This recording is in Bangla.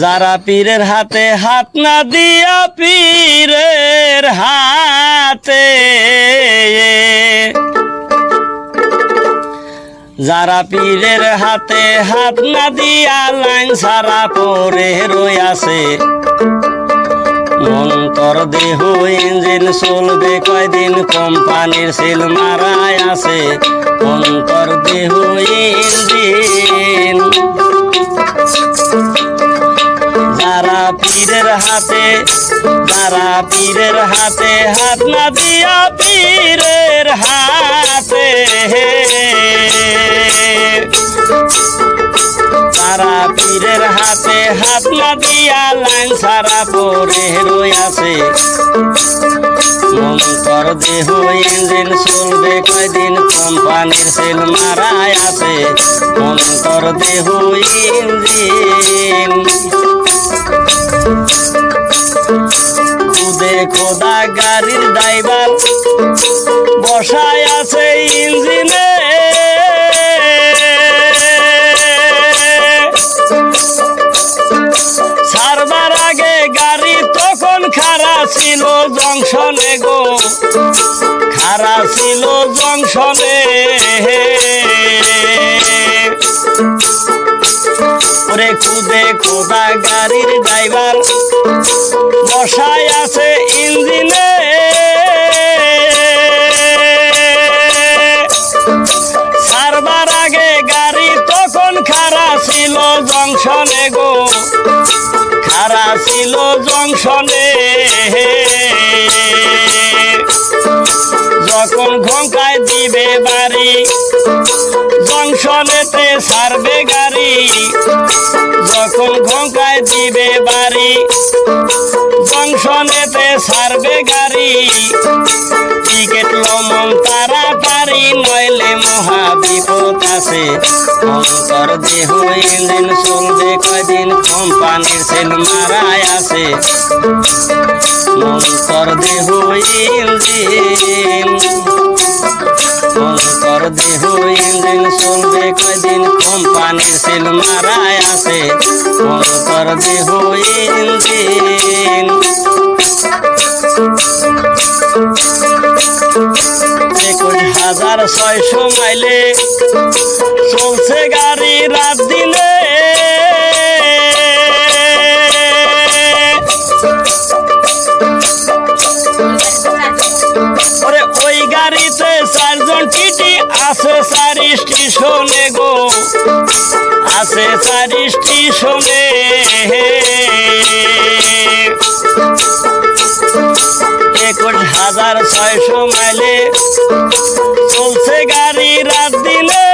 যারা পীরের হাতে হাত না দিয়া পীরের হাতে। যারা পীরের হাতে হাত না দিয়া লাইন সারা পরে রইয়াছে মন্তর দেহ ইঞ্জিন চলবে কয়দিন, কোম্পানির সেল মারায় আছে। অন্তর দেহ ইঞ্জিন হাতে যারা পীরের হাতে, হাত না দিয়া পীরের হাতে। তারা পীরের হাতে, হাত না দিয়া লাইন সারা পরে রইয়াছে মন্তর দেহ ইঞ্জিন চলবে কয়দিন কোম্পানির সেল মারায় আছে। মন্তর দেহ ইঞ্জিন খুদে গাড়ির ড্রাইভার বসায় আছে ইঞ্জিনে। সারবার আগে গাড়ি তখন খারা ছিল জংশনে গো। খারা ছিল জংশনে। ওরে খুদে খোদা গাড়ির ড্রাইভার বসায় সারবার আগে গাড়ি তখন খারা ছিল জংশনে গো। খারা ছিল জংশনে। যখন ঘঙ্কায় দিবে বাড়ি, জংশনেতে সারবে গাড়ি। যখন ঘঙ্কায় দিবে বাড়ি, জংশনেতে সারবে গাড়ি। নইলে মহা বিপদ আছে। অন্তর দেহ ইঞ্জিন চলবে কয়দিন কোম্পানির সেল মারায় আছে। অন্তর দেহ ইঞ্জিন অন্তর দেহ ইঞ্জিন চলবে কয়দিন কোম্পানির সেল মারায় আছে। অন্তর দেহ ইঞ্জিন হাজার ছয়শো মাইলে চলছে গাড়ি রাত দিনে। ওই গাড়িতে চারজন টিটি আছে চার স্টেশনে গো, আছে চার স্টেশনে হাজার ছয়শো মাইলে চলছে গাড়ি রাত দিনে